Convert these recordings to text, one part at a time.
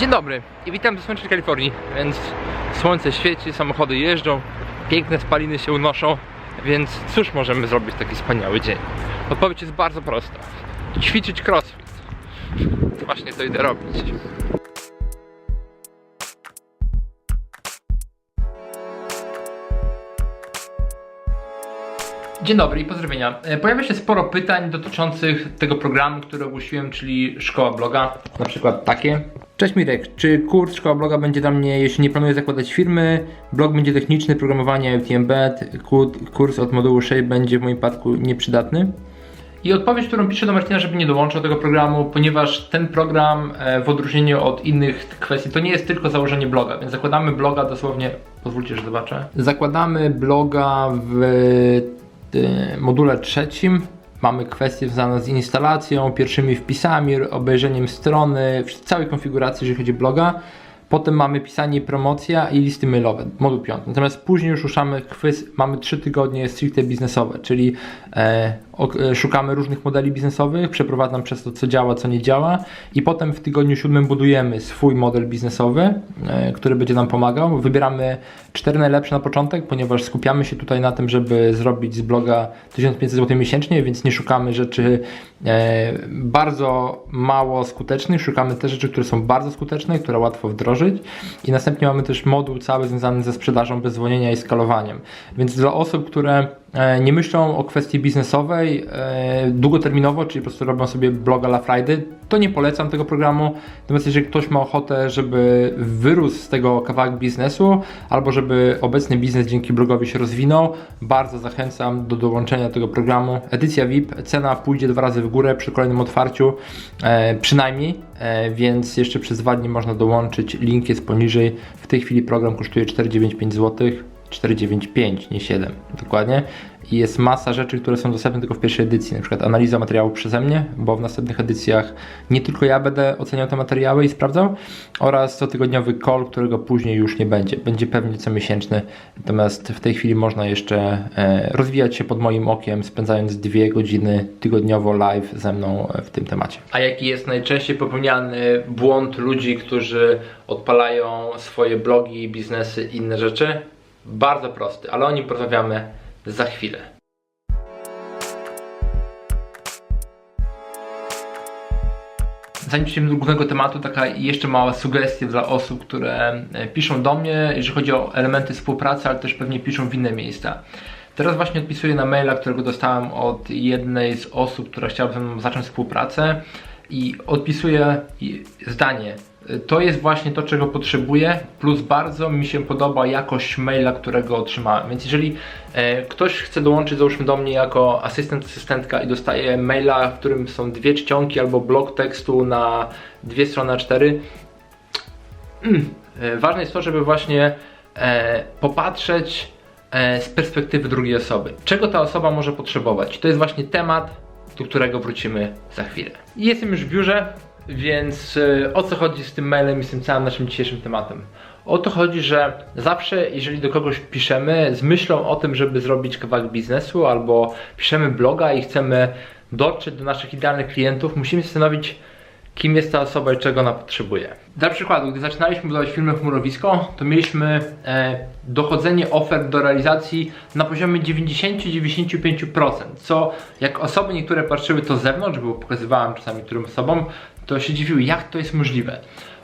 Dzień dobry i witam w słonecznej Kalifornii, więc słońce świeci, samochody jeżdżą, piękne spaliny się unoszą, więc cóż możemy zrobić w taki wspaniały dzień? Odpowiedź jest bardzo prosta. Ćwiczyć crossfit. Właśnie to idę robić. Dzień dobry i pozdrowienia. E, Pojawia się sporo pytań dotyczących tego programu, który ogłosiłem, czyli Szkoła Bloga. Na przykład takie. Cześć Mirek, czy kurs Szkoła Bloga będzie dla mnie, jeśli nie planuję zakładać firmy? Blog będzie techniczny, programowanie UTM kurs od modułu 6 będzie w moim przypadku nieprzydatny? I odpowiedź, którą piszę do Marcina, żeby nie dołączał do tego programu, ponieważ ten program e, w odróżnieniu od innych kwestii to nie jest tylko założenie bloga, więc zakładamy bloga dosłownie, pozwólcie, że zobaczę. Zakładamy bloga w module trzecim. Mamy kwestie związane z instalacją, pierwszymi wpisami, obejrzeniem strony, całej konfiguracji, jeżeli chodzi o bloga. Potem mamy pisanie, promocja i listy mailowe, moduł 5. Natomiast później już ruszamy mamy 3 tygodnie stricte biznesowe, czyli e, szukamy różnych modeli biznesowych, przeprowadzam przez to, co działa, co nie działa i potem w tygodniu 7 budujemy swój model biznesowy, e, który będzie nam pomagał. Wybieramy 4 najlepsze na początek, ponieważ skupiamy się tutaj na tym, żeby zrobić z bloga 1500 zł miesięcznie, więc nie szukamy rzeczy e, bardzo mało skutecznych, szukamy te rzeczy, które są bardzo skuteczne, które łatwo wdrożyć i następnie mamy też moduł cały związany ze sprzedażą bez i skalowaniem. Więc dla osób, które e, nie myślą o kwestii biznesowej e, długoterminowo, czyli po prostu robią sobie bloga La Friday, to nie polecam tego programu. Natomiast jeżeli ktoś ma ochotę, żeby wyrósł z tego kawałek biznesu, albo żeby obecny biznes dzięki blogowi się rozwinął, bardzo zachęcam do dołączenia do tego programu. Edycja VIP, cena pójdzie dwa razy w górę przy kolejnym otwarciu, e, przynajmniej, e, więc jeszcze przez dwa dni można dołączyć. Link jest poniżej. W tej chwili program kosztuje 495 zł. 495, nie 7, dokładnie. I jest masa rzeczy, które są dostępne tylko w pierwszej edycji, na przykład analiza materiału przeze mnie, bo w następnych edycjach nie tylko ja będę oceniał te materiały i sprawdzał, oraz cotygodniowy call, którego później już nie będzie. Będzie pewnie co miesięczny, natomiast w tej chwili można jeszcze e, rozwijać się pod moim okiem, spędzając dwie godziny tygodniowo live ze mną w tym temacie. A jaki jest najczęściej popełniany błąd ludzi, którzy odpalają swoje blogi, biznesy i inne rzeczy? Bardzo prosty, ale o nim porozmawiamy za chwilę. Zanim przejdziemy do głównego tematu, taka jeszcze mała sugestia dla osób, które e, piszą do mnie, jeżeli chodzi o elementy współpracy, ale też pewnie piszą w inne miejsca. Teraz właśnie odpisuję na maila, którego dostałem od jednej z osób, która chciała ze mną zacząć współpracę i odpisuję zdanie to jest właśnie to, czego potrzebuję, plus bardzo mi się podoba jakość maila, którego otrzymałem. Więc jeżeli e, ktoś chce dołączyć, załóżmy do mnie jako asystent, asystentka i dostaje maila, w którym są dwie czcionki albo blok tekstu na dwie strony A4, mm, e, ważne jest to, żeby właśnie e, popatrzeć z perspektywy drugiej osoby. Czego ta osoba może potrzebować? To jest właśnie temat, do którego wrócimy za chwilę. Jestem już w biurze, więc y, o co chodzi z tym mailem i z tym całym naszym dzisiejszym tematem? O to chodzi, że zawsze, jeżeli do kogoś piszemy z myślą o tym, żeby zrobić kawałek biznesu, albo piszemy bloga i chcemy dotrzeć do naszych idealnych klientów, musimy zastanowić, kim jest ta osoba i czego ona potrzebuje. Dla przykładu, gdy zaczynaliśmy budować firmę Chmurowisko, to mieliśmy e, dochodzenie ofert do realizacji na poziomie 90-95%, co jak osoby niektóre patrzyły to z zewnątrz, bo pokazywałem czasami którym osobom, to się dziwiły, jak to jest możliwe.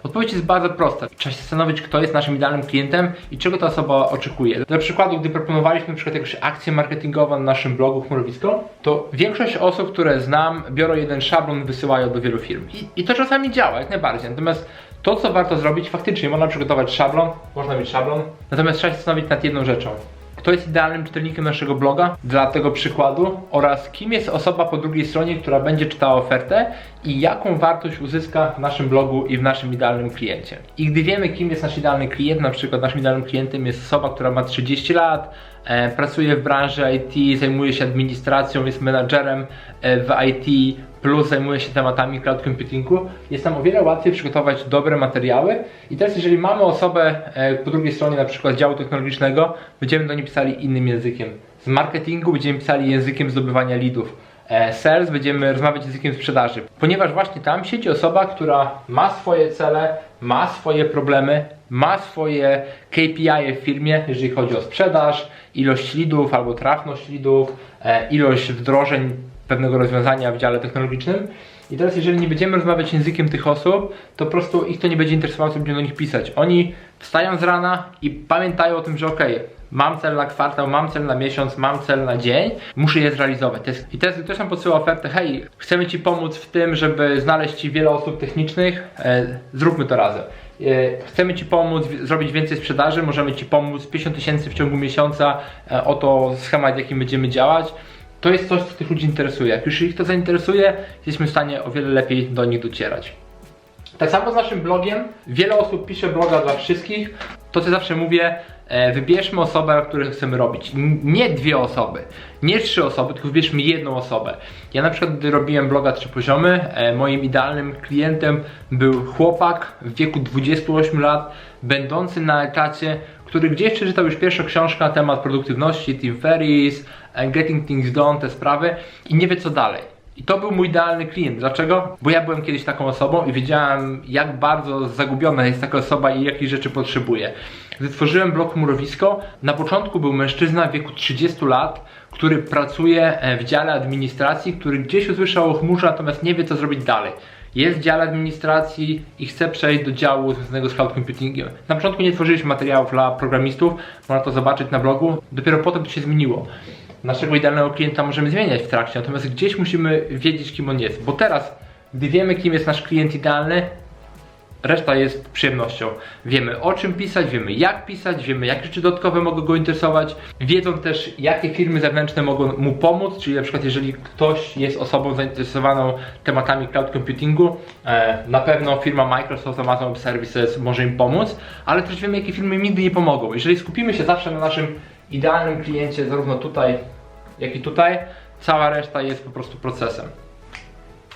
Odpowiedź jest bardzo prosta. Trzeba się zastanowić, kto jest naszym idealnym klientem i czego ta osoba oczekuje. Dla przykładu, gdy proponowaliśmy przykład jakąś akcję marketingową na naszym blogu Chmurowisko, to większość osób, które znam, biorą jeden szablon, wysyłają do wielu firm. I, I to czasami działa, jak najbardziej. Natomiast to, co warto zrobić, faktycznie można przygotować szablon, można mieć szablon, natomiast trzeba się zastanowić nad jedną rzeczą kto jest idealnym czytelnikiem naszego bloga dla tego przykładu oraz kim jest osoba po drugiej stronie, która będzie czytała ofertę i jaką wartość uzyska w naszym blogu i w naszym idealnym kliencie. I gdy wiemy, kim jest nasz idealny klient, na przykład naszym idealnym klientem jest osoba, która ma 30 lat, pracuje w branży IT, zajmuje się administracją, jest menadżerem e, w IT, plus zajmuje się tematami cloud computingu, jest nam o wiele łatwiej przygotować dobre materiały. I teraz, jeżeli mamy osobę e, po drugiej stronie, na przykład działu technologicznego, będziemy do niej pisali innym językiem. Z marketingu będziemy pisali językiem zdobywania leadów e, sales, będziemy rozmawiać językiem sprzedaży. Ponieważ właśnie tam siedzi osoba, która ma swoje cele, ma swoje problemy, ma swoje KPI w firmie, jeżeli chodzi o sprzedaż, ilość leadów albo trafność leadów, e, ilość wdrożeń pewnego rozwiązania w dziale technologicznym. I teraz, jeżeli nie będziemy rozmawiać językiem tych osób, to po prostu ich to nie będzie interesowało, co będziemy do nich pisać. Oni wstają z rana i pamiętają o tym, że okej, mam cel na kwartał, mam cel na miesiąc, mam cel na dzień, muszę je zrealizować. To jest- I teraz ktoś nam podsyła ofertę, hej, chcemy Ci pomóc w tym, żeby znaleźć Ci wiele osób technicznych, e, zróbmy to razem. E, Chcemy Ci pomóc zrobić więcej sprzedaży, możemy Ci pomóc 50 tysięcy w ciągu miesiąca, e, oto schemat, jakim będziemy działać. To jest coś, co tych ludzi interesuje. Jak już ich to zainteresuje, jesteśmy w stanie o wiele lepiej do nich docierać. Tak samo z naszym blogiem. Wiele osób pisze bloga dla wszystkich. To co zawsze mówię, wybierzmy osobę, której chcemy robić. Nie dwie osoby, nie trzy osoby, tylko wybierzmy jedną osobę. Ja na przykład, gdy robiłem bloga trzy poziomy, e, moim idealnym klientem był chłopak w wieku 28 lat, będący na etacie, który gdzieś przeczytał już pierwszą książkę na temat produktywności, Tim Ferriss, e, Getting Things Done, te sprawy i nie wie co dalej. I to był mój idealny klient. Dlaczego? Bo ja byłem kiedyś taką osobą i wiedziałem, jak bardzo zagubiona jest taka osoba i jakich rzeczy potrzebuje. Gdy tworzyłem blog Chmurowisko, na początku był mężczyzna w wieku 30 lat, który pracuje e, w dziale administracji, który gdzieś usłyszał o chmurze, natomiast nie wie, co zrobić dalej. Jest w dziale administracji i chce przejść do działu związanego z cloud computingiem. Na początku nie tworzyliśmy materiałów dla programistów, można to zobaczyć na blogu, dopiero potem to się zmieniło naszego idealnego klienta możemy zmieniać w trakcie, natomiast gdzieś musimy wiedzieć, kim on jest. Bo teraz, gdy wiemy, kim jest nasz klient idealny, reszta jest przyjemnością. Wiemy o czym pisać, wiemy jak pisać, wiemy jakie rzeczy dodatkowe mogą go interesować. Wiedzą też, jakie firmy zewnętrzne mogą mu pomóc, czyli na przykład jeżeli ktoś jest osobą zainteresowaną tematami cloud computingu, e, na pewno firma Microsoft, Amazon Web Services może im pomóc, ale też wiemy, jakie firmy nigdy nie pomogą. Jeżeli skupimy się zawsze na naszym idealnym kliencie, zarówno tutaj, jak i tutaj, cała reszta jest po prostu procesem.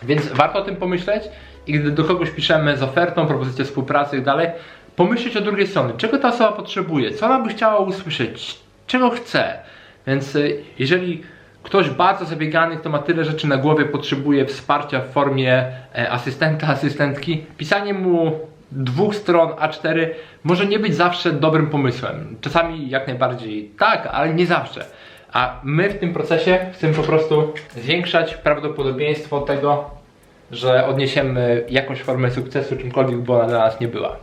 Więc warto o tym pomyśleć i gdy do kogoś piszemy z ofertą, propozycją współpracy i tak dalej, pomyśleć o drugiej strony, czego ta osoba potrzebuje, co ona by chciała usłyszeć, czego chce. Więc y, jeżeli ktoś bardzo zabiegany, kto ma tyle rzeczy na głowie, potrzebuje wsparcia w formie e, asystenta, asystentki, pisanie mu dwóch stron A4 może nie być zawsze dobrym pomysłem. Czasami jak najbardziej tak, ale nie zawsze. A my w tym procesie chcemy po prostu zwiększać prawdopodobieństwo tego, że odniesiemy jakąś formę sukcesu, czymkolwiek by ona dla nas nie była.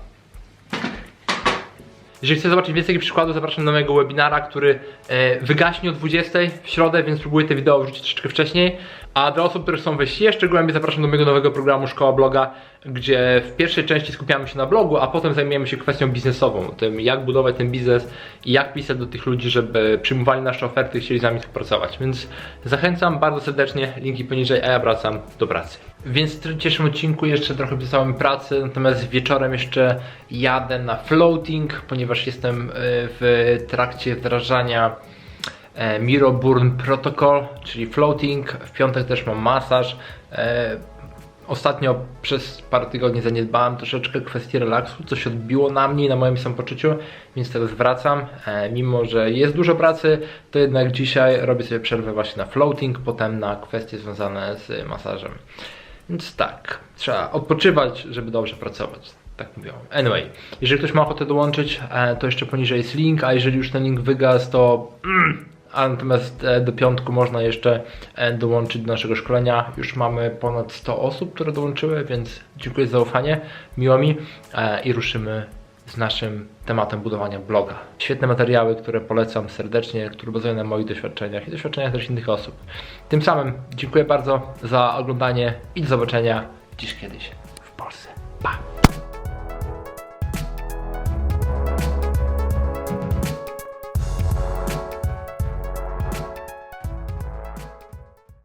Jeżeli chcesz zobaczyć więcej przykładów, zapraszam do mojego webinara, który e, wygaśnie o 20 w środę, więc próbuję te wideo wrzucić troszeczkę wcześniej. A dla osób, które chcą wejść jeszcze głębiej, zapraszam do mojego nowego programu Szkoła Bloga, gdzie w pierwszej części skupiamy się na blogu, a potem zajmujemy się kwestią biznesową, tym jak budować ten biznes i jak pisać do tych ludzi, żeby przyjmowali nasze oferty i chcieli z nami współpracować. Więc zachęcam bardzo serdecznie, linki poniżej, a ja wracam do pracy. Więc w dzisiejszym odcinku jeszcze trochę pisałem pracy, natomiast wieczorem jeszcze jadę na floating, ponieważ jestem e, w trakcie wdrażania e, Miro Burn Protocol, czyli floating. W piątek też mam masaż. E, Ostatnio przez parę tygodni zaniedbałem troszeczkę kwestię relaksu, co się odbiło na mnie i na moim samopoczuciu, więc teraz wracam. E, mimo, że jest dużo pracy, to jednak dzisiaj robię sobie przerwę właśnie na floating, potem na kwestie związane z masażem. Więc tak, trzeba odpoczywać, żeby dobrze pracować. Tak mówią. Anyway, jeżeli ktoś ma ochotę dołączyć, to jeszcze poniżej jest link, a jeżeli już ten link wygasł, to mm, a natomiast e, do piątku można jeszcze e, dołączyć do naszego szkolenia. Już mamy ponad 100 osób, które dołączyły, więc dziękuję za zaufanie, miło mi e, i ruszymy z naszym tematem budowania bloga. Świetne materiały, które polecam serdecznie, które bazują na moich doświadczeniach i doświadczeniach też innych osób. Tym samym dziękuję bardzo za oglądanie i do zobaczenia dziś kiedyś w Polsce. Pa!